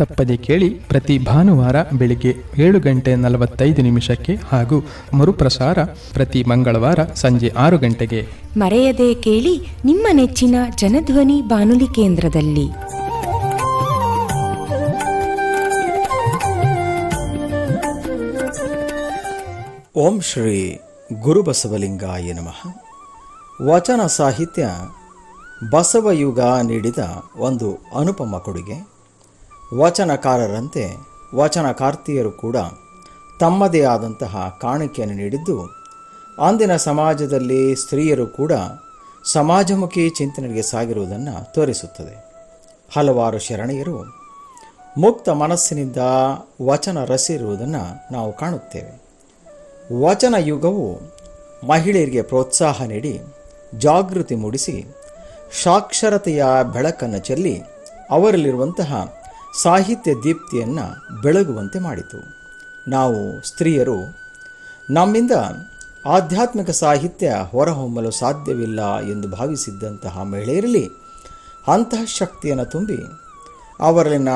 ತಪ್ಪದೆ ಕೇಳಿ ಪ್ರತಿ ಭಾನುವಾರ ಬೆಳಿಗ್ಗೆ ಏಳು ಗಂಟೆ ನಲವತ್ತೈದು ನಿಮಿಷಕ್ಕೆ ಹಾಗೂ ಮರುಪ್ರಸಾರ ಪ್ರತಿ ಮಂಗಳವಾರ ಸಂಜೆ ಆರು ಗಂಟೆಗೆ. ಮರೆಯದೆ ಕೇಳಿ ನಿಮ್ಮ ನೆಚ್ಚಿನ ಜನಧ್ವನಿ ಬಾನುಲಿ ಕೇಂದ್ರದಲ್ಲಿ. ಓಂ ಶ್ರೀ ಗುರುಬಸವಲಿಂಗಾಯ ನಮಃ. ವಚನ ಸಾಹಿತ್ಯ ಬಸವಯುಗ ನೀಡಿದ ಒಂದು ಅನುಪಮ ಕೊಡುಗೆ. ವಚನಕಾರರಂತೆ ವಚನಕಾರ್ತಿಯರು ಕೂಡ ತಮ್ಮದೇ ಆದಂತಹ ಕಾಣಿಕೆಯನ್ನು ನೀಡಿದ್ದು, ಅಂದಿನ ಸಮಾಜದಲ್ಲಿ ಸ್ತ್ರೀಯರು ಕೂಡ ಸಮಾಜಮುಖಿ ಚಿಂತನೆಗೆ ಸಾಗಿರುವುದನ್ನು ತೋರಿಸುತ್ತದೆ. ಹಲವಾರು ಶರಣೆಯರು ಮುಕ್ತ ಮನಸ್ಸಿನಿಂದ ವಚನ ರಸಿರುವುದನ್ನು ನಾವು ಕಾಣುತ್ತೇವೆ. ವಚನ ಯುಗವು ಮಹಿಳೆಯರಿಗೆ ಪ್ರೋತ್ಸಾಹ ನೀಡಿ ಜಾಗೃತಿ ಮೂಡಿಸಿ, ಸಾಕ್ಷರತೆಯ ಬೆಳಕನ್ನು ಚೆಲ್ಲಿ ಅವರಲ್ಲಿರುವಂತಹ ಸಾಹಿತ್ಯ ದೀಪ್ತಿಯನ್ನು ಬೆಳಗುವಂತೆ ಮಾಡಿತು. ನಾವು ಸ್ತ್ರೀಯರು, ನಮ್ಮಿಂದ ಆಧ್ಯಾತ್ಮಿಕ ಸಾಹಿತ್ಯ ಹೊರಹೊಮ್ಮಲು ಸಾಧ್ಯವಿಲ್ಲ ಎಂದು ಭಾವಿಸಿದ್ದಂತಹ ಮಹಿಳೆಯರಲ್ಲಿ ಅಂತಹ ಶಕ್ತಿಯನ್ನು ತುಂಬಿ ಅವರಲ್ಲಿನ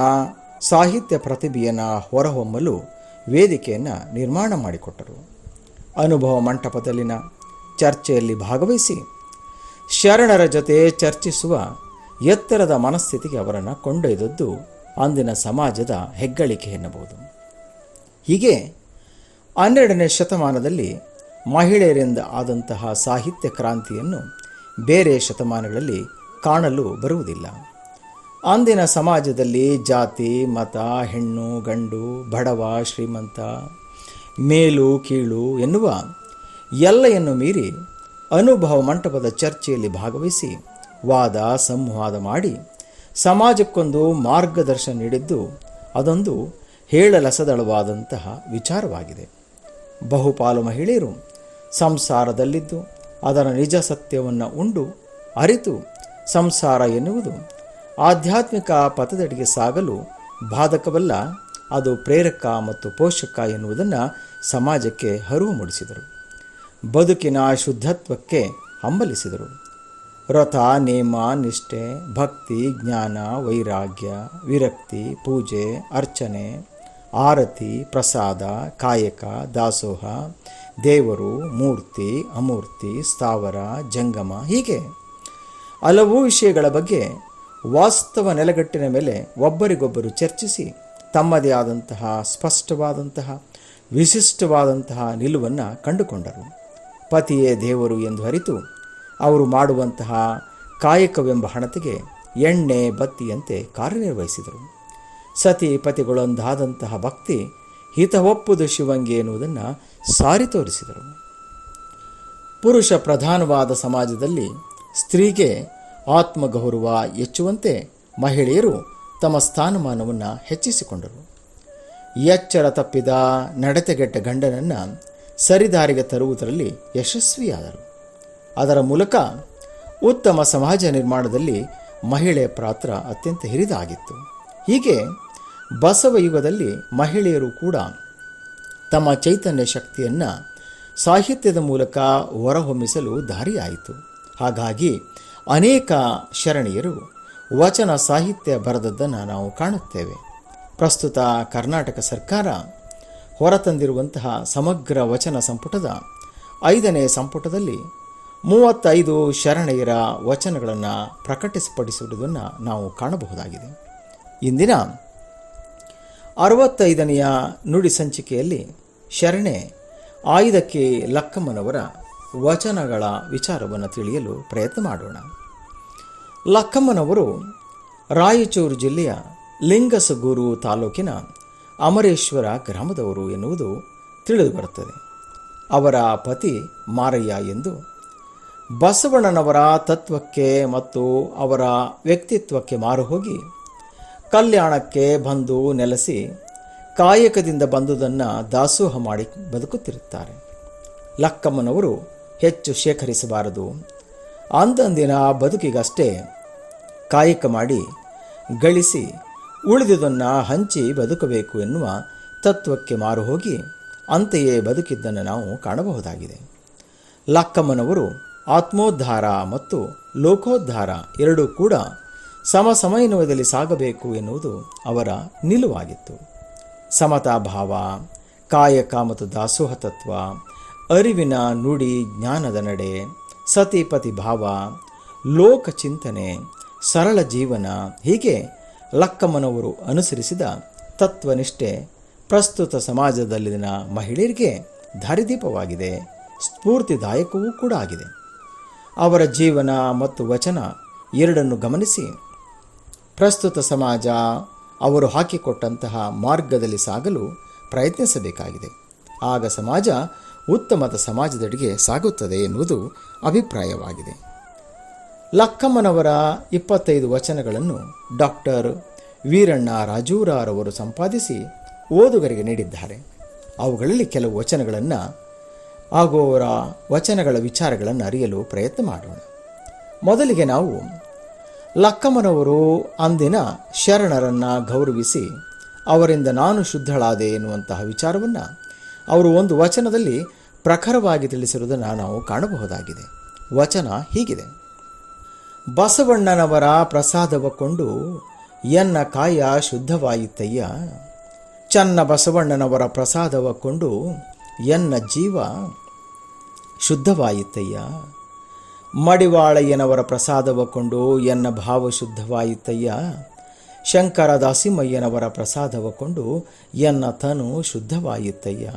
ಸಾಹಿತ್ಯ ಪ್ರತಿಭೆಯನ್ನು ಹೊರಹೊಮ್ಮಲು ವೇದಿಕೆಯನ್ನು ನಿರ್ಮಾಣ ಮಾಡಿಕೊಟ್ಟರು. ಅನುಭವ ಮಂಟಪದಲ್ಲಿನ ಚರ್ಚೆಯಲ್ಲಿ ಭಾಗವಹಿಸಿ ಶರಣರ ಜೊತೆ ಚರ್ಚಿಸುವ ಎತ್ತರದ ಮನಸ್ಥಿತಿಗೆ ಅವರನ್ನು ಕೊಂಡೊಯ್ದದ್ದು ಅಂದಿನ ಸಮಾಜದ ಹೆಗ್ಗಳಿಕೆ ಎನ್ನಬಹುದು. ಹೀಗೆ ಹನ್ನೆರಡನೇ ಶತಮಾನದಲ್ಲಿ ಮಹಿಳೆಯರಿಂದ ಆದಂತಹ ಸಾಹಿತ್ಯ ಕ್ರಾಂತಿಯನ್ನು ಬೇರೆ ಶತಮಾನಗಳಲ್ಲಿ ಕಾಣಲು ಬರುವುದಿಲ್ಲ. ಅಂದಿನ ಸಮಾಜದಲ್ಲಿ ಜಾತಿ, ಮತ, ಹೆಣ್ಣು, ಗಂಡು, ಬಡವ, ಶ್ರೀಮಂತ, ಮೇಲು, ಕೀಳು ಎನ್ನುವ ಎಲ್ಲೆಯನ್ನು ಮೀರಿ ಅನುಭವ ಮಂಟಪದ ಚರ್ಚೆಯಲ್ಲಿ ಭಾಗವಹಿಸಿ ವಾದ ಸಂವಾದ ಮಾಡಿ ಸಮಾಜಕ್ಕೊಂದು ಮಾರ್ಗದರ್ಶನ ನೀಡಿದ್ದು ಅದೊಂದು ಹೇಳಲಸದಳವಾದಂತಹ ವಿಚಾರವಾಗಿದೆ. ಬಹುಪಾಲು ಮಹಿಳೆಯರು ಸಂಸಾರದಲ್ಲಿದ್ದು ಅದರ ನಿಜ ಸತ್ಯವನ್ನು ಉಂಡು ಅರಿತು ಸಂಸಾರ ಎನ್ನುವುದು ಆಧ್ಯಾತ್ಮಿಕ ಪಥದಡಿಗೆ ಸಾಗಲು ಬಾಧಕವಲ್ಲ, ಅದು ಪ್ರೇರಕ ಮತ್ತು ಪೋಷಕ ಎನ್ನುವುದನ್ನು ಸಮಾಜಕ್ಕೆ ಅರಿವು ಮೂಡಿಸಿದರು. ಬದುಕಿನ ಶುದ್ಧತ್ವಕ್ಕೆ ಹಂಬಲಿಸಿದರು. ವ್ರತ ನೇಮ, ನಿಷ್ಠೆ, ಭಕ್ತಿ, ಜ್ಞಾನ, ವೈರಾಗ್ಯ, ವಿರಕ್ತಿ, ಪೂಜೆ, ಅರ್ಚನೆ, ಆರತಿ, ಪ್ರಸಾದ, ಕಾಯಕ, ದಾಸೋಹ, ದೇವರು, ಮೂರ್ತಿ, ಅಮೂರ್ತಿ, ಸ್ಥಾವರ, ಜಂಗಮ ಹೀಗೆ. ಹಲವು ವಿಷಯಗಳ ಬಗ್ಗೆ ವಾಸ್ತವ ನೆಲೆಗಟ್ಟಿನ ಮೇಲೆ ಒಬ್ಬರಿಗೊಬ್ಬರು ಚರ್ಚಿಸಿ ತಮ್ಮದೇ ಆದಂತಹ ಸ್ಪಷ್ಟವಾದಂತಹ, ವಿಶಿಷ್ಟವಾದಂತಹ ನಿಲುವನ್ನು ಕಂಡುಕೊಂಡರು. ಪತಿಯೇ ದೇವರು ಎಂದು ಅರಿತು ಅವರು ಮಾಡುವಂತಹ ಕಾಯಕವೆಂಬ ಹಣತೆಗೆ ಎಣ್ಣೆ ಬತ್ತಿಯಂತೆ ಕಾರ್ಯನಿರ್ವಹಿಸಿದರು. ಸತಿ ಪತಿಗಳೊಂದಾದಂತಹ ಭಕ್ತಿ ಹಿತವೊಪ್ಪುದು ಶಿವಂಗೆ ಎನ್ನುವುದನ್ನು ಸಾರಿ ತೋರಿಸಿದರು. ಪುರುಷ ಪ್ರಧಾನವಾದ ಸಮಾಜದಲ್ಲಿ ಸ್ತ್ರೀಗೆ ಆತ್ಮಗೌರವ ಹೆಚ್ಚುವಂತೆ ಮಹಿಳೆಯರು ತಮ್ಮ ಸ್ಥಾನಮಾನವನ್ನು ಹೆಚ್ಚಿಸಿಕೊಂಡರು. ಎಚ್ಚರ ತಪ್ಪಿದ ನಡತೆಗೆಟ್ಟ ಗಂಡನನ್ನು ಸರಿದಾರಿಗೆ ತರುವುದರಲ್ಲಿ ಯಶಸ್ವಿಯಾದರು. ಅದರ ಮೂಲಕ ಉತ್ತಮ ಸಮಾಜ ನಿರ್ಮಾಣದಲ್ಲಿ ಮಹಿಳೆಯ ಪಾತ್ರ ಅತ್ಯಂತ ಹಿರಿದಾಗಿತ್ತು. ಹೀಗೆ ಬಸವ ಯುಗದಲ್ಲಿ ಮಹಿಳೆಯರು ಕೂಡ ತಮ್ಮ ಚೈತನ್ಯ ಶಕ್ತಿಯನ್ನು ಸಾಹಿತ್ಯದ ಮೂಲಕ ಹೊರಹೊಮ್ಮಿಸಲು ದಾರಿಯಾಯಿತು. ಹಾಗಾಗಿ ಅನೇಕ ಶರಣೀಯರು ವಚನ ಸಾಹಿತ್ಯ ಬರೆದದ್ದನ್ನು ನಾವು ಕಾಣುತ್ತೇವೆ. ಪ್ರಸ್ತುತ ಕರ್ನಾಟಕ ಸರ್ಕಾರ ಹೊರತಂದಿರುವಂತಹ ಸಮಗ್ರ ವಚನ ಸಂಪುಟದ ಐದನೇ ಸಂಪುಟದಲ್ಲಿ ಮೂವತ್ತೈದು ಶರಣೆಯರ ವಚನಗಳನ್ನು ಪ್ರಕಟಿಸಪಡಿಸಿರುವುದನ್ನು ನಾವು ಕಾಣಬಹುದಾಗಿದೆ. ಇಂದಿನ ಅರವತ್ತೈದನೆಯ ನುಡಿ ಸಂಚಿಕೆಯಲ್ಲಿ ಶರಣೆ ಆಯುಧಕ್ಕೆ ಲಕ್ಕಮ್ಮನವರ ವಚನಗಳ ವಿಚಾರವನ್ನು ತಿಳಿಯಲು ಪ್ರಯತ್ನ ಮಾಡೋಣ. ಲಕ್ಕಮ್ಮನವರು ರಾಯಚೂರು ಜಿಲ್ಲೆಯ ಲಿಂಗಸಗೂರು ತಾಲೂಕಿನ ಅಮರೇಶ್ವರ ಗ್ರಾಮದವರು ಎನ್ನುವುದು ತಿಳಿದುಬರುತ್ತದೆ ಅವರ ಪತಿ ಮಾರಯ್ಯ ಎಂದು ಬಸವಣ್ಣನವರ ತತ್ವಕ್ಕೆ ಮತ್ತು ಅವರ ವ್ಯಕ್ತಿತ್ವಕ್ಕೆ ಮಾರುಹೋಗಿ ಕಲ್ಯಾಣಕ್ಕೆ ಬಂದು ನೆಲೆಸಿ ಕಾಯಕದಿಂದ ಬಂದುದನ್ನು ದಾಸೋಹ ಮಾಡಿ ಬದುಕುತ್ತಿರುತ್ತಾರೆ. ಲಕ್ಕಮ್ಮನವರು ಹೆಚ್ಚು ಶೇಖರಿಸಬಾರದು. ಅಂದಂದಿನ ಬದುಕಿಗಷ್ಟೇ ಕಾಯಕ ಮಾಡಿ ಗಳಿಸಿ ಉಳಿದುದನ್ನು ಹಂಚಿ ಬದುಕಬೇಕು ಎನ್ನುವ ತತ್ವಕ್ಕೆ ಮಾರುಹೋಗಿ ಅಂತೆಯೇ ಬದುಕಿದ್ದನ್ನು ನಾವು ಕಾಣಬಹುದಾಗಿದೆ. ಲಕ್ಕಮ್ಮನವರು ಆತ್ಮೋದ್ಧಾರ ಮತ್ತು ಲೋಕೋದ್ಧಾರ ಎರಡೂ ಕೂಡ ಸಮಸಮನ್ವಯದಲ್ಲಿ ಸಾಗಬೇಕು ಎನ್ನುವುದು ಅವರ ನಿಲುವಾಗಿತ್ತು. ಸಮತಾ ಭಾವ, ಕಾಯಕ ಮತ್ತು ದಾಸೋಹ ತತ್ವ, ಅರಿವಿನ ನುಡಿ ಜ್ಞಾನದ ನಡೆ, ಸತಿಪತಿ ಭಾವ, ಲೋಕ ಚಿಂತನೆ, ಸರಳ ಜೀವನ ಹೀಗೆ ಲಕ್ಕಮ್ಮನವರು ಅನುಸರಿಸಿದ ತತ್ವನಿಷ್ಠೆ ಪ್ರಸ್ತುತ ಸಮಾಜದಲ್ಲಿನ ಮಹಿಳೆಯರಿಗೆ ದಾರಿದೀಪವಾಗಿದೆ. ಸ್ಫೂರ್ತಿದಾಯಕವೂ ಕೂಡ ಆಗಿದೆ. ಅವರ ಜೀವನ ಮತ್ತು ವಚನ ಎರಡನ್ನು ಗಮನಿಸಿ. ಪ್ರಸ್ತುತ ಸಮಾಜ ಅವರು ಹಾಕಿಕೊಟ್ಟಂತಹ ಮಾರ್ಗದಲ್ಲಿ ಸಾಗಲು ಪ್ರಯತ್ನಿಸಬೇಕಾಗಿದೆ. ಆಗ ಸಮಾಜ ಉತ್ತಮದ ಸಮಾಜದೆಡೆಗೆ ಸಾಗುತ್ತದೆ ಎನ್ನುವುದು ಅಭಿಪ್ರಾಯವಾಗಿದೆ. ಲಕ್ಕಮ್ಮನವರ ಇಪ್ಪತ್ತೈದು ವಚನಗಳನ್ನು ಡಾಕ್ಟರ್ ವೀರಣ್ಣ ರಾಜೂರಾರವರು ಸಂಪಾದಿಸಿ ಓದುಗರಿಗೆ ನೀಡಿದ್ದಾರೆ. ಅವುಗಳಲ್ಲಿ ಕೆಲವು ವಚನಗಳನ್ನು ಹಾಗೂ ಅವರ ವಚನಗಳ ವಿಚಾರಗಳನ್ನು ಅರಿಯಲು ಪ್ರಯತ್ನ ಮಾಡೋಣ. ಮೊದಲಿಗೆ ನಾವು ಲಕ್ಕಮ್ಮನವರು ಅಂದಿನ ಶರಣರನ್ನು ಗೌರವಿಸಿ ಅವರಿಂದ ನಾನು ಶುದ್ಧಳಾದೆ ಎನ್ನುವಂತಹ ವಿಚಾರವನ್ನು ಅವರು ಒಂದು ವಚನದಲ್ಲಿ ಪ್ರಖರವಾಗಿ ತಿಳಿಸಿರುವುದನ್ನು ನಾವು ಕಾಣಬಹುದಾಗಿದೆ. ವಚನ ಹೀಗಿದೆ. ಬಸವಣ್ಣನವರ ಪ್ರಸಾದವ ಕೊಂಡು ಎನ್ನ ಕಾಯ ಶುದ್ಧವಾಯಿತಯ್ಯ. ಚನ್ನ ಬಸವಣ್ಣನವರ ಪ್ರಸಾದವ ಕೊಂಡು ಎನ್ನ ಜೀವ ಶುದ್ಧವಾಯಿತಯ್ಯ? ಮಡಿವಾಳಯ್ಯನವರ ಪ್ರಸಾದವ ಕೊಂಡು ಎನ್ನ ಭಾವ ಶುದ್ಧವಾಯಿತಯ್ಯ? ಶಂಕರದಾಸಿಮಯ್ಯನವರ ಪ್ರಸಾದವ ಎನ್ನ ತನು ಶುದ್ಧವಾಯಿತಯ್ಯ?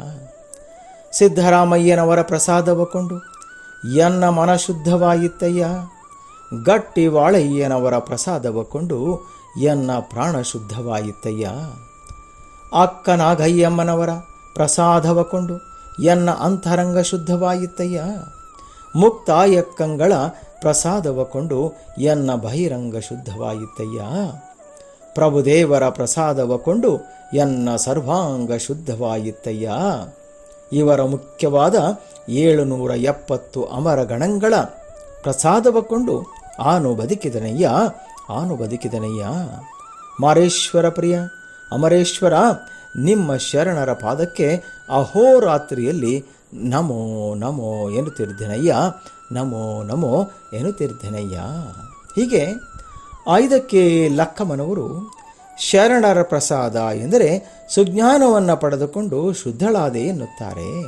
ಸಿದ್ದರಾಮಯ್ಯನವರ ಪ್ರಸಾದವ ಕೊಂಡು ಎನ್ನ ಮನ ಶುದ್ಧವಾಯಿತಯ್ಯ? ಗಟ್ಟಿ ವಾಳಯ್ಯನವರ ಪ್ರಸಾದವ ಕೊಂಡು ಎನ್ನ ಪ್ರಾಣ ಶುದ್ಧವಾಯಿತಯ್ಯ? ಅಕ್ಕನಾಗಯ್ಯಮ್ಮನವರ ಪ್ರಸಾದವ ಕೊಂಡು ಎನ್ನ ಅಂತರಂಗ ಶುದ್ಧವಾಯಿತಯ್ಯ ಮುಕ್ತಾಯಕ್ಕಂಗಳ ಪ್ರಸಾದವ ಕೊಂಡು ಎನ್ನ ಬಹಿರಂಗ ಶುದ್ಧವಾಯಿತಯ್ಯ ಪ್ರಭುದೇವರ ಪ್ರಸಾದವ ಕೊಂಡು ಎನ್ನ ಸರ್ವಾಂಗ ಶುದ್ಧವಾಯಿತಯ್ಯ ಇವರ ಮುಖ್ಯವಾದ ಏಳುನೂರ ಎಪ್ಪತ್ತು ಅಮರ ಗಣಗಳ ಪ್ರಸಾದವ ಕೊಂಡು ಆನು ಬದುಕಿದನಯ್ಯ ಆನು ಬದುಕಿದನಯ್ಯ. ಮಾರೇಶ್ವರ ಪ್ರಿಯ, ಅಮರೇಶ್ವರ ನಿಮ್ಮ ಶರಣರ ಪಾದಕ್ಕೆ ಅಹೋರಾತ್ರಿಯಲ್ಲಿ ನಮೋ ನಮೋ ಎನ್ನುತ್ತಿರ್ಧನಯ್ಯ ನಮೋ ನಮೋ ಎನ್ನುತ್ತಿರ್ಧನಯ್ಯ ಹೀಗೆ ಐದಕ್ಕೆ ಲಕ್ಕಮ್ಮನವರು ಶರಣರ ಪ್ರಸಾದ ಎಂದರೆ ಸುಜ್ಞಾನವನ್ನು ಪಡೆದುಕೊಂಡು ಶುದ್ಧಳಾದೆ ಎನ್ನುತ್ತಾರೆ.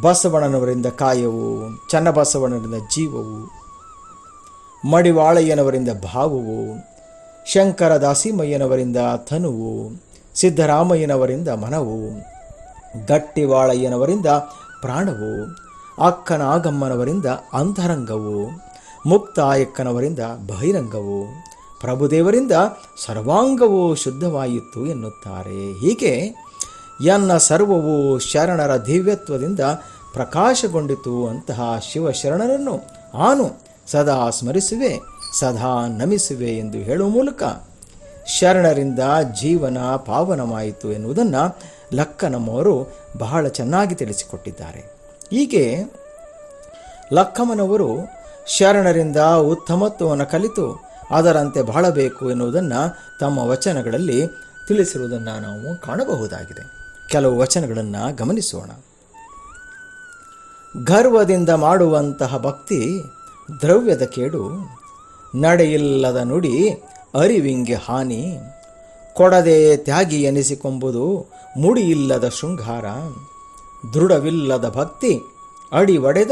ಬಸವಣ್ಣನವರಿಂದ ಕಾಯವು, ಚನ್ನಬಸವಣ್ಣನವರಿಂದ ಜೀವವು, ಮಡಿವಾಳಯ್ಯನವರಿಂದ ಭಾವವು ಶಂಕರ ದಾಸಿಮಯ್ಯನವರಿಂದ ತನುವು, ಸಿದ್ದರಾಮಯ್ಯನವರಿಂದ ಮನವು ಗಟ್ಟಿವಾಳಯ್ಯನವರಿಂದ ಪ್ರಾಣವು, ಅಕ್ಕನಾಗಮ್ಮನವರಿಂದ ಅಂತರಂಗವು, ಮುಕ್ತಾಯಕ್ಕನವರಿಂದ ಬಹಿರಂಗವು, ಪ್ರಭುದೇವರಿಂದ ಸರ್ವಾಂಗವು ಶುದ್ಧವಾಯಿತು ಎನ್ನುತ್ತಾರೆ. ಹೀಗೆ ಎನ್ನ ಸರ್ವವು ಶರಣರ ದಿವ್ಯತ್ವದಿಂದ ಪ್ರಕಾಶಗೊಂಡಿತು ಅಂತಹ ಶಿವಶರಣರನ್ನು ಆನು ಸದಾ ಸ್ಮರಿಸುವೆ. ಸದಾ ನಮಿಸುವೆ ಎಂದು ಹೇಳುವ ಮೂಲಕ ಶರಣರಿಂದ ಜೀವನ ಪಾವನವಾಯಿತು ಎನ್ನುವುದನ್ನು ಲಕ್ಕನಮ್ಮವರು ಬಹಳ ಚೆನ್ನಾಗಿ ತಿಳಿಸಿಕೊಟ್ಟಿದ್ದಾರೆ. ಹೀಗೆ ಲಕ್ಕಮ್ಮನವರು ಶರಣರಿಂದ ಉತ್ತಮತ್ವವನ್ನು ಕಲಿತು ಅದರಂತೆ ಬಾಳಬೇಕು ಎನ್ನುವುದನ್ನು ತಮ್ಮ ವಚನಗಳಲ್ಲಿ ತಿಳಿಸಿರುವುದನ್ನು ನಾವು ಕಾಣಬಹುದಾಗಿದೆ. ಕೆಲವು ವಚನಗಳನ್ನು ಗಮನಿಸೋಣ. ಗರ್ವದಿಂದ ಮಾಡುವಂತಹ ಭಕ್ತಿ ದ್ರವ್ಯದ ಕೇಡು. ನಡೆಯಿಲ್ಲದ ನುಡಿ ಅರಿವಿಂಗೆ ಹಾನಿ. ಕೊಡದೆ ತ್ಯಾಗಿ ಎನಿಸಿಕೊಂಬುದು ಮುಡಿಯಿಲ್ಲದ ಶೃಂಗಾರ. ದೃಢವಿಲ್ಲದ ಭಕ್ತಿ ಅಡಿ ಒಡೆದ.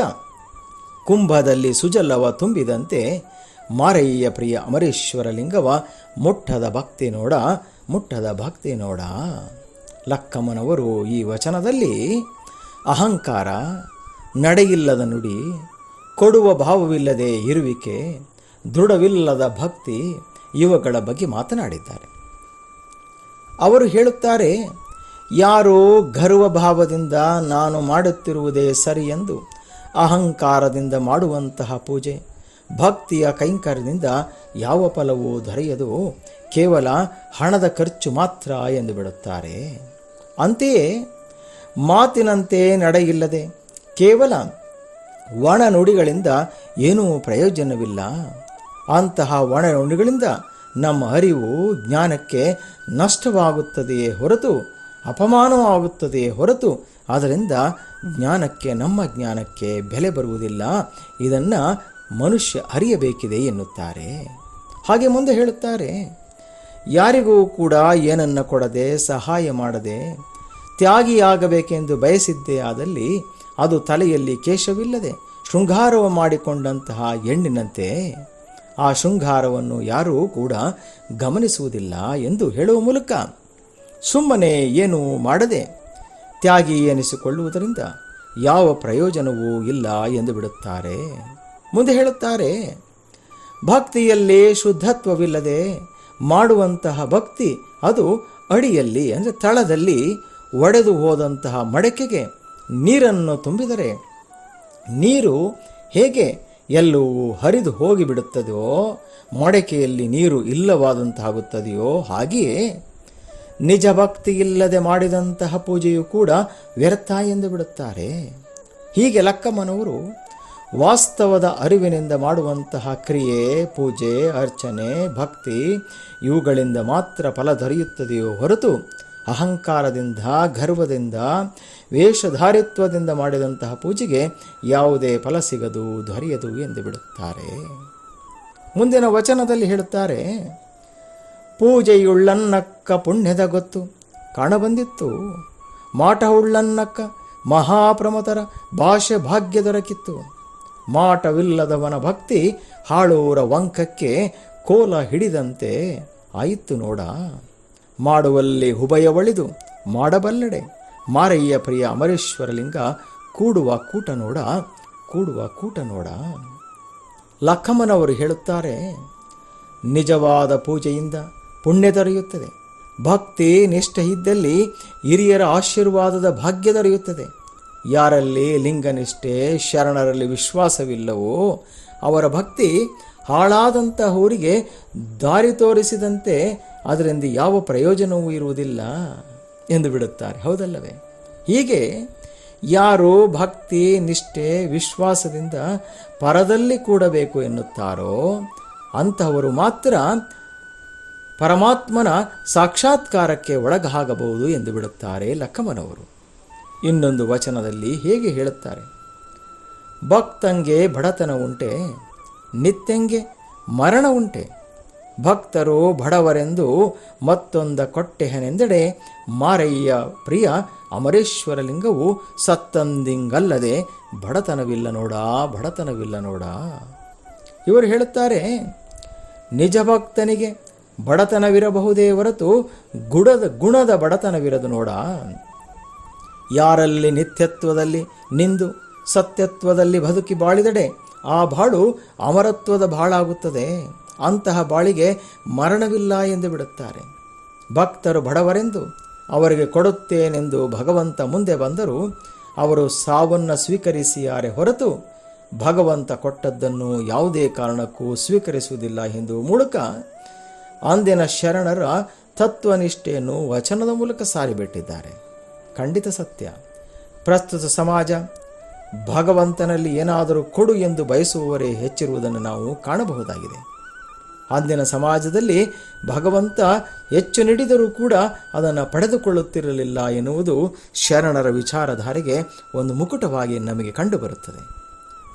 ಕುಂಭದಲ್ಲಿ ಸುಜಲವ ತುಂಬಿದಂತೆ ಮಾರಯ್ಯ ಪ್ರಿಯ ಅಮರೇಶ್ವರ ಲಿಂಗವ, ಮುಟ್ಟದ ಭಕ್ತಿ ನೋಡ, ಮುಟ್ಟದ ಭಕ್ತಿ ನೋಡ. ಲಕ್ಕಮ್ಮನವರು ಈ ವಚನದಲ್ಲಿ ಅಹಂಕಾರ, ನಡೆಯಿಲ್ಲದ ನುಡಿ, ಕೊಡುವ ಭಾವವಿಲ್ಲದೆ ಇರುವಿಕೆ ದೃಢವಿಲ್ಲದ ಭಕ್ತಿ ಇವುಗಳ ಬಗ್ಗೆ ಮಾತನಾಡಿದ್ದಾರೆ. ಅವರು ಹೇಳುತ್ತಾರೆ, ಯಾರೋ ಗರ್ವ ಭಾವದಿಂದ ನಾನು ಮಾಡುತ್ತಿರುವುದೇ ಸರಿ ಎಂದು ಅಹಂಕಾರದಿಂದ ಮಾಡುವಂತಹ ಪೂಜೆ, ಭಕ್ತಿಯ ಕೈಂಕರ್ಯದಿಂದ ಯಾವ ಫಲವೂ ದೊರೆಯದು ಕೇವಲ ಹಣದ ಖರ್ಚು ಮಾತ್ರ ಎಂದು ಬಿಡುತ್ತಾರೆ. ಅಂತೆಯೇ ಮಾತಿನಂತೆ ನಡೆಯಿಲ್ಲದೆ ಕೇವಲ ಒಣ ನುಡಿಗಳಿಂದ ಏನೂ ಪ್ರಯೋಜನವಿಲ್ಲ. ಅಂತಹ ಒಣ ನುಡಿಗಳಿಂದ ನಮ್ಮ ಅರಿವು ಜ್ಞಾನಕ್ಕೆ ನಷ್ಟವಾಗುತ್ತದೆಯೇ ಹೊರತು ಅಪಮಾನವಾಗುತ್ತದೆಯೇ ಹೊರತು, ಅದರಿಂದ ಜ್ಞಾನಕ್ಕೆ, ನಮ್ಮ ಜ್ಞಾನಕ್ಕೆ ಬೆಲೆ ಬರುವುದಿಲ್ಲ. ಇದನ್ನು ಮನುಷ್ಯ ಅರಿಯಬೇಕಿದೆ ಎನ್ನುತ್ತಾರೆ. ಹಾಗೆ ಮುಂದೆ ಹೇಳುತ್ತಾರೆ, ಯಾರಿಗೂ ಕೂಡ ಏನನ್ನು ಕೊಡದೆ, ಸಹಾಯ ಮಾಡದೆ, ತ್ಯಾಗಿಯಾಗಬೇಕೆಂದು ಬಯಸಿದ್ದೇ ಆದಲ್ಲಿ ಅದು ತಲೆಯಲ್ಲಿ ಕೇಶವಿಲ್ಲದೆ ಶೃಂಗಾರವ ಮಾಡಿಕೊಂಡಂತಹ ಹೆಣ್ಣಿನಂತೆ ಆ ಶೃಂಗಾರವನ್ನು ಯಾರೂ ಕೂಡ ಗಮನಿಸುವುದಿಲ್ಲ ಎಂದು ಹೇಳುವ ಮೂಲಕ ಸುಮ್ಮನೆ ಏನೂ ಮಾಡದೆ ತ್ಯಾಗಿ ಎನಿಸಿಕೊಳ್ಳುವುದರಿಂದ ಯಾವ ಪ್ರಯೋಜನವೂ ಇಲ್ಲ ಎಂದು ಬಿಡುತ್ತಾರೆ. ಮುಂದೆ ಹೇಳುತ್ತಾರೆ, ಭಕ್ತಿಯಲ್ಲಿ ಶುದ್ಧತ್ವವಿಲ್ಲದೆ ಮಾಡುವಂತಹ ಭಕ್ತಿ ಅದು ಅಡಿಯಲ್ಲಿ, ಅಂದರೆ ತಳದಲ್ಲಿ ಒಡೆದು ಹೋದಂತಹ ಮಡಕೆಗೆ ನೀರನ್ನು ತುಂಬಿದರೆ ನೀರು ಹೇಗೆ ಎಲ್ಲವೂ ಹರಿದು ಹೋಗಿಬಿಡುತ್ತದೆಯೋ? ಮಡಕೆಯಲ್ಲಿ ನೀರು ಇಲ್ಲವಾದಂತಾಗುತ್ತದೆಯೋ? ಹಾಗೆಯೇ ನಿಜ ಭಕ್ತಿ ಇಲ್ಲದೆ ಮಾಡಿದಂತಹ ಪೂಜೆಯು ಕೂಡ ವ್ಯರ್ಥ ಎಂದು ಬಿಡುತ್ತಾರೆ. ಹೀಗೆ ಲಕ್ಕಮ್ಮನವರು ವಾಸ್ತವದ ಅರಿವಿನಿಂದ ಮಾಡುವಂತಹ ಕ್ರಿಯೆ, ಪೂಜೆ, ಅರ್ಚನೆ, ಭಕ್ತಿ ಇವುಗಳಿಂದ ಮಾತ್ರ ಫಲ ದೊರೆಯುತ್ತದೆಯೋ ಹೊರತು ಅಹಂಕಾರದಿಂದ, ಗರ್ವದಿಂದ, ವೇಷಧಾರಿತ್ವದಿಂದ ಮಾಡಿದಂತಹ ಪೂಜೆಗೆ ಯಾವುದೇ ಫಲ ಸಿಗದು ದೊರೆಯದು ಎಂದು ಬಿಡುತ್ತಾರೆ. ಮುಂದಿನ ವಚನದಲ್ಲಿ ಹೇಳುತ್ತಾರೆ, ಪೂಜೆಯುಳ್ಳನ್ನಕ್ಕ ಪುಣ್ಯದ ಗೊತ್ತು ಕಾಣಬಂದಿತ್ತು ಮಾಟವುಳ್ಳನ್ನಕ್ಕ ಮಹಾಪ್ರಮತರ ಭಾಷೆ ಭಾಗ್ಯ ದೊರಕಿತ್ತು, ಮಾಟವಿಲ್ಲದವನ ಭಕ್ತಿ ಹಾಳೂರ ವಂಕಕ್ಕೆ ಕೋಲ ಹಿಡಿದಂತೆ ಆಯಿತು ನೋಡ. ಮಾಡುವಲ್ಲಿ ಹುಬಯವಳಿದು ಮಾಡಬಲ್ಲಡೆ. ಮಾರಯ್ಯ ಪ್ರಿಯ ಅಮರೇಶ್ವರಲಿಂಗ, ಕೂಡುವ ಕೂಟ ನೋಡ, ಕೂಡುವ ಕೂಟ ನೋಡ. ಲಕ್ಕಮ್ಮನವರು ಹೇಳುತ್ತಾರೆ, ನಿಜವಾದ ಪೂಜೆಯಿಂದ ಪುಣ್ಯ ದೊರೆಯುತ್ತದೆ. ಭಕ್ತಿ ನಿಷ್ಠೆ ಇದ್ದಲ್ಲಿ ಹಿರಿಯರ ಆಶೀರ್ವಾದದ ಭಾಗ್ಯ ದೊರೆಯುತ್ತದೆ. ಯಾರಲ್ಲಿ ಲಿಂಗನಿಷ್ಠೆ ಶರಣರಲ್ಲಿ ವಿಶ್ವಾಸವಿಲ್ಲವೋ, ಅವರ ಭಕ್ತಿ ಹಾಳಾದಂತಹ ಊರಿಗೆ ದಾರಿ ತೋರಿಸಿದಂತೆ ಅದರಿಂದ ಯಾವ ಪ್ರಯೋಜನವೂ ಇರುವುದಿಲ್ಲ ಎಂದು ಬಿಡುತ್ತಾರೆ. ಹೌದಲ್ಲವೇ? ಹೀಗೆ ಯಾರು ಭಕ್ತಿ, ನಿಷ್ಠೆ, ವಿಶ್ವಾಸದಿಂದ ಪರದಲ್ಲಿ ಕೂಡಬೇಕು ಎನ್ನುತ್ತಾರೋ ಅಂತಹವರು ಮಾತ್ರ ಪರಮಾತ್ಮನ ಸಾಕ್ಷಾತ್ಕಾರಕ್ಕೆ ಒಳಗಾಗಬಹುದು ಎಂದು ಬಿಡುತ್ತಾರೆ ಲಕ್ಕಮ್ಮನವರು ಇನ್ನೊಂದು ವಚನದಲ್ಲಿ ಹೇಗೆ ಹೇಳುತ್ತಾರೆ? ಭಕ್ತಂಗೆ ಬಡತನ ಉಂಟೆ, ನಿತ್ಯಂಗೆ ಮರಣ ಉಂಟೆ. ಭಕ್ತರು ಬಡವರೆಂದು ಮತ್ತೊಂದ ಕೊಟ್ಟೆಹನೆಂದೆಡೆ, ಮಾರಯ್ಯ ಪ್ರಿಯ ಅಮರೇಶ್ವರಲಿಂಗವು ಸತ್ತಂದಿಂಗಲ್ಲದೆ, ಬಡತನವಿಲ್ಲ ನೋಡ ಬಡತನವಿಲ್ಲ ನೋಡ. ಇವರು ಹೇಳುತ್ತಾರೆ, ನಿಜ ಭಕ್ತನಿಗೆ ಬಡತನವಿರಬಹುದೇ ಹೊರತು ಗುಡದ ಗುಣದ ಬಡತನವಿರದು ನೋಡ. ಯಾರಲ್ಲಿ ನಿತ್ಯತ್ವದಲ್ಲಿ ನಿಂದು ಸತ್ಯತ್ವದಲ್ಲಿ ಬದುಕಿ ಬಾಳಿದಡೆ, ಆ ಬಾಳು ಅಮರತ್ವದ ಬಾಳಾಗುತ್ತದೆ ಅಂತಹ ಬಾಳಿಗೆ ಮರಣವಿಲ್ಲ ಎಂದು ಬಿಡುತ್ತಾರೆ. ಭಕ್ತರು ಬಡವರೆಂದು ಅವರಿಗೆ ಕೊಡುತ್ತೇನೆಂದು ಭಗವಂತ ಮುಂದೆ ಬಂದರೂ ಅವರು ಸಾವನ್ನು ಸ್ವೀಕರಿಸಿಯಾರೆ ಹೊರತು ಭಗವಂತ ಕೊಟ್ಟದ್ದನ್ನು ಯಾವುದೇ ಕಾರಣಕ್ಕೂ ಸ್ವೀಕರಿಸುವುದಿಲ್ಲ ಎಂದು ಮೂಲಕ ಅಂದಿನ ಶರಣರ ತತ್ವನಿಷ್ಠೆಯನ್ನು ವಚನದ ಮೂಲಕ ಸಾರಿಬಿಟ್ಟಿದ್ದಾರೆ. ಖಂಡಿತ ಸತ್ಯ. ಪ್ರಸ್ತುತ ಸಮಾಜ, ಭಗವಂತನಲ್ಲಿ ಏನಾದರೂ ಕೊಡು ಎಂದು ಬಯಸುವವರೇ ಹೆಚ್ಚಿರುವುದನ್ನು ನಾವು ಕಾಣಬಹುದಾಗಿದೆ. ಅಂದಿನ ಸಮಾಜದಲ್ಲಿ ಭಗವಂತ ಹೆಚ್ಚು ನೀಡಿದರೂ ಕೂಡ ಅದನ್ನು ಪಡೆದುಕೊಳ್ಳುತ್ತಿರಲಿಲ್ಲ ಎನ್ನುವುದು ಶರಣರ ವಿಚಾರಧಾರೆಗೆ ಒಂದು ಮುಕುಟವಾಗಿ ನಮಗೆ ಕಂಡುಬರುತ್ತದೆ.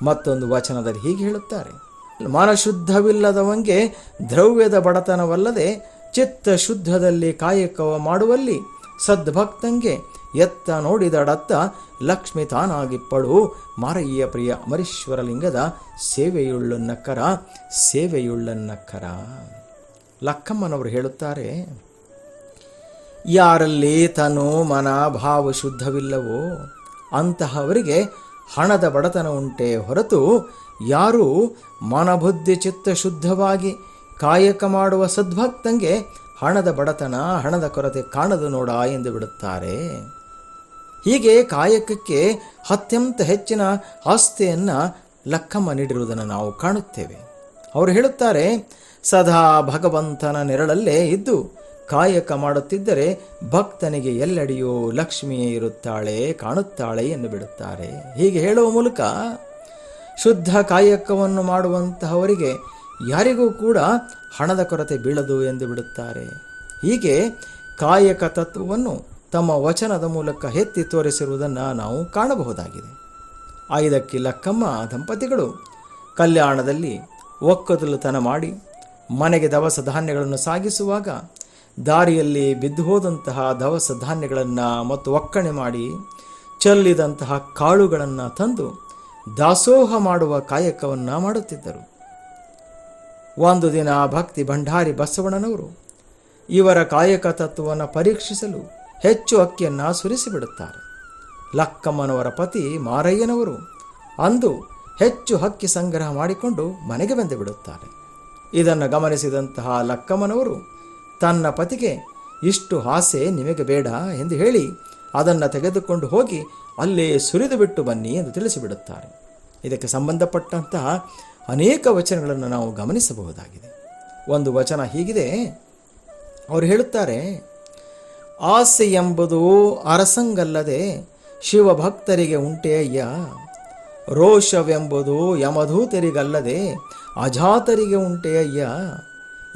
ಮತ್ತೊಂದು ವಚನದಲ್ಲಿ ಹೀಗೆ ಹೇಳುತ್ತಾರೆ. ಮನಶುದ್ಧವಿಲ್ಲದವಂಗೆ ದ್ರವ್ಯದ ಬಡತನವಲ್ಲದೆ ಚಿತ್ತ ಶುದ್ಧದಲ್ಲಿ ಕಾಯಕವ ಮಾಡುವಲ್ಲಿ ಸದ್ಭಕ್ತಂಗೆ ಎತ್ತ ನೋಡಿದಡತ್ತ ಲಕ್ಷ್ಮಿ ತಾನಾಗಿಪ್ಪಳು. ಮಾರಯ್ಯ ಪ್ರಿಯ ಅಮರೇಶ್ವರಲಿಂಗದ ಸೇವೆಯುಳ್ಳನ್ನಕ್ಕರ ಸೇವೆಯುಳ್ಳನ್ನಕ್ಕರ ಲಕ್ಕಮ್ಮನವರು ಹೇಳುತ್ತಾರೆ, ಯಾರಲ್ಲಿ ತನು ಮನ ಭಾವ ಶುದ್ಧವಿಲ್ಲವೋ, ಅಂತಹವರಿಗೆ ಹಣದ ಬಡತನ ಉಂಟೆ ಹೊರತು ಯಾರು ಮನಬುದ್ಧಿ ಚಿತ್ತ ಶುದ್ಧವಾಗಿ ಕಾಯಕ ಮಾಡುವ ಸದ್ಭಕ್ತಂಗೆ ಹಣದ ಬಡತನ, ಹಣದ ಕೊರತೆ ಕಾಣದು ನೋಡ ಎಂದು ಬಿಡುತ್ತಾರೆ. ಹೀಗೆ ಕಾಯಕಕ್ಕೆ ಅತ್ಯಂತ ಹೆಚ್ಚಿನ ಆಸ್ತಿಯನ್ನು ಲಕ್ಕಮ್ಮ ನೀಡಿರುವುದನ್ನು ನಾವು ಕಾಣುತ್ತೇವೆ. ಅವರು ಹೇಳುತ್ತಾರೆ, ಸದಾ ಭಗವಂತನ ನೆರಳಲ್ಲೇ ಇದ್ದು ಕಾಯಕ ಮಾಡುತ್ತಿದ್ದರೆ ಭಕ್ತನಿಗೆ ಎಲ್ಲೆಡೆಯೂ ಲಕ್ಷ್ಮಿಯೇ ಇರುತ್ತಾಳೆ, ಕಾಣುತ್ತಾಳೆ ಎಂದು ಬಿಡುತ್ತಾರೆ ಹೀಗೆ ಹೇಳುವ ಮೂಲಕ ಶುದ್ಧ ಕಾಯಕವನ್ನು ಮಾಡುವಂತಹವರಿಗೆ ಯಾರಿಗೂ ಕೂಡ ಹಣದ ಕೊರತೆ ಬೀಳದು ಎಂದು ಬಿಡುತ್ತಾರೆ. ಹೀಗೆ ಕಾಯಕ ತತ್ವವನ್ನು ತಮ್ಮ ವಚನದ ಮೂಲಕ ಎತ್ತಿ ತೋರಿಸಿರುವುದನ್ನು ನಾವು ಕಾಣಬಹುದಾಗಿದೆ. ಐದಕ್ಕೆ ಲಕ್ಕಮ್ಮ ದಂಪತಿಗಳು ಕಲ್ಯಾಣದಲ್ಲಿ ಒಕ್ಕದಲುತನ ಮಾಡಿ ಮನೆಗೆ ದವಸ ಧಾನ್ಯಗಳನ್ನು ಸಾಗಿಸುವಾಗ ದಾರಿಯಲ್ಲಿ ಬಿದ್ದು ಹೋದಂತಹ ದವಸ ಧಾನ್ಯಗಳನ್ನು ಮತ್ತು ಒಕ್ಕಣೆ ಮಾಡಿ ಚೆಲ್ಲಿದಂತಹ ಕಾಳುಗಳನ್ನು ತಂದು ದಾಸೋಹ ಮಾಡುವ ಕಾಯಕವನ್ನು ಮಾಡುತ್ತಿದ್ದರು. ಒಂದು ದಿನ ಭಕ್ತಿ ಭಂಡಾರಿ ಬಸವಣ್ಣನವರು ಇವರ ಕಾಯಕ ತತ್ವವನ್ನು ಪರೀಕ್ಷಿಸಲು ಹೆಚ್ಚು ಅಕ್ಕಿಯನ್ನು ಸುರಿಸಿಬಿಡುತ್ತಾರೆ. ಲಕ್ಕಮ್ಮನವರ ಪತಿ ಮಾರಯ್ಯನವರು ಅಂದು ಹೆಚ್ಚು ಹಕ್ಕಿ ಸಂಗ್ರಹ ಮಾಡಿಕೊಂಡು ಮನೆಗೆ ಬಂದು ಬಿಡುತ್ತಾರೆ. ಇದನ್ನು ಗಮನಿಸಿದಂತಹ ಲಕ್ಕಮ್ಮನವರು ತನ್ನ ಪತಿಗೆ, ಇಷ್ಟು ಆಸೆ ನಿಮಗೆ ಬೇಡ ಎಂದು ಹೇಳಿ ಅದನ್ನು ತೆಗೆದುಕೊಂಡು ಹೋಗಿ ಅಲ್ಲೇ ಸುರಿದು ಬಿಟ್ಟು ಬನ್ನಿ ಎಂದು ತಿಳಿಸಿಬಿಡುತ್ತಾರೆ. ಇದಕ್ಕೆ ಸಂಬಂಧಪಟ್ಟಂತಹ ಅನೇಕ ವಚನಗಳನ್ನು ನಾವು ಗಮನಿಸಬಹುದಾಗಿದೆ. ಒಂದು ವಚನ ಹೀಗಿದೆ. ಅವರು ಹೇಳುತ್ತಾರೆ ಆಸೆ ಎಂಬುದು ಅರಸಂಗಲ್ಲದೆ ಶಿವಭಕ್ತರಿಗೆ ಉಂಟೆ ಅಯ್ಯ. ರೋಷವೆಂಬುದು ಯಮಧೂತರಿಗಲ್ಲದೆ ಅಜಾತರಿಗೆ ಉಂಟೆ ಅಯ್ಯ.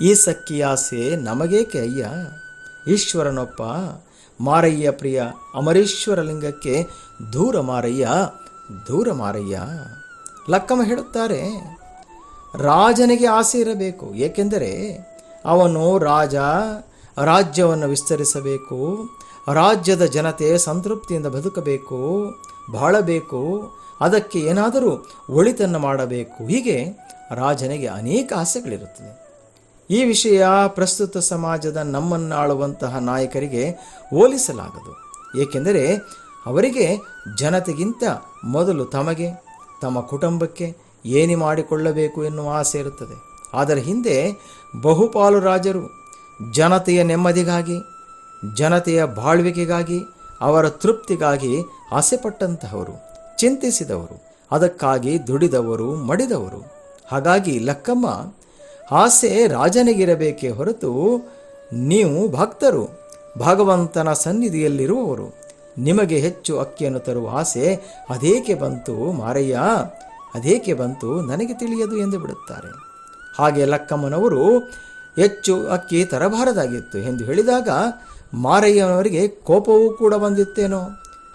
ಈ ಸಕ್ಕಿ ಆಸೆ ನಮಗೇಕೆ ಅಯ್ಯ? ಈಶ್ವರನೊಪ್ಪ, ಮಾರಯ್ಯ ಪ್ರಿಯ ಅಮರೇಶ್ವರ ಲಿಂಗಕ್ಕೆ ದೂರ ಮಾರಯ್ಯ ದೂರ ಮಾರಯ್ಯ. ಲಕ್ಕಮ್ಮ ಹೇಳುತ್ತಾರೆ, ರಾಜನಿಗೆ ಆಸೆ ಇರಬೇಕು, ಏಕೆಂದರೆ ಅವನು ರಾಜ ರಾಜ್ಯವನ್ನು ವಿಸ್ತರಿಸಬೇಕು, ರಾಜ್ಯದ ಜನತೆ ಸಂತೃಪ್ತಿಯಿಂದ ಬದುಕಬೇಕು, ಬಾಳಬೇಕು, ಅದಕ್ಕೆ ಏನಾದರೂ ಒಳಿತನ್ನು ಮಾಡಬೇಕು. ಹೀಗೆ ರಾಜನಿಗೆ ಅನೇಕ ಆಸೆಗಳಿರುತ್ತದೆ. ಈ ವಿಷಯ ಪ್ರಸ್ತುತ ಸಮಾಜದ ನಮ್ಮನ್ನಾಳುವಂತಹ ನಾಯಕರಿಗೆ ಹೋಲಿಸಲಾಗದು. ಏಕೆಂದರೆ ಅವರಿಗೆ ಜನತೆಗಿಂತ ಮೊದಲು ತಮಗೆ, ತಮ್ಮ ಕುಟುಂಬಕ್ಕೆ ಏನಿ ಮಾಡಿಕೊಳ್ಳಬೇಕು ಎನ್ನುವ ಆಸೆ ಇರುತ್ತದೆ. ಅದರ ಹಿಂದೆ ಬಹುಪಾಲು ರಾಜರು ಜನತೆಯ ನೆಮ್ಮದಿಗಾಗಿ, ಜನತೆಯ ಬಾಳ್ವಿಕೆಗಾಗಿ, ಅವರ ತೃಪ್ತಿಗಾಗಿ ಆಸೆಪಟ್ಟಂತಹವರು, ಚಿಂತಿಸಿದವರು, ಅದಕ್ಕಾಗಿ ದುಡಿದವರು, ಮಡಿದವರು. ಹಾಗಾಗಿ ಲಕ್ಕಮ್ಮ, ಆಸೆ ರಾಜನಿಗಿರಬೇಕೇ ಹೊರತು ನೀವು ಭಕ್ತರು, ಭಗವಂತನ ಸನ್ನಿಧಿಯಲ್ಲಿರುವವರು. ನಿಮಗೆ ಹೆಚ್ಚು ಅಕ್ಕಿಯನ್ನು ತರುವ ಆಸೆ ಅದೇಕೆ ಬಂತು ಮಾರಯ್ಯ? ಅದೇಕೆ ಬಂತು ನನಗೆ ತಿಳಿಯದು ಎಂದು ಬಿಡುತ್ತಾರೆ. ಹಾಗೆ ಲಕ್ಕಮ್ಮನವರು ಹೆಚ್ಚು ಅಕ್ಕಿ ತರಬಾರದಾಗಿತ್ತು ಎಂದು ಹೇಳಿದಾಗ ಮಾರಯ್ಯನವರಿಗೆ ಕೋಪವೂ ಕೂಡ ಬಂದಿತ್ತೇನೋ?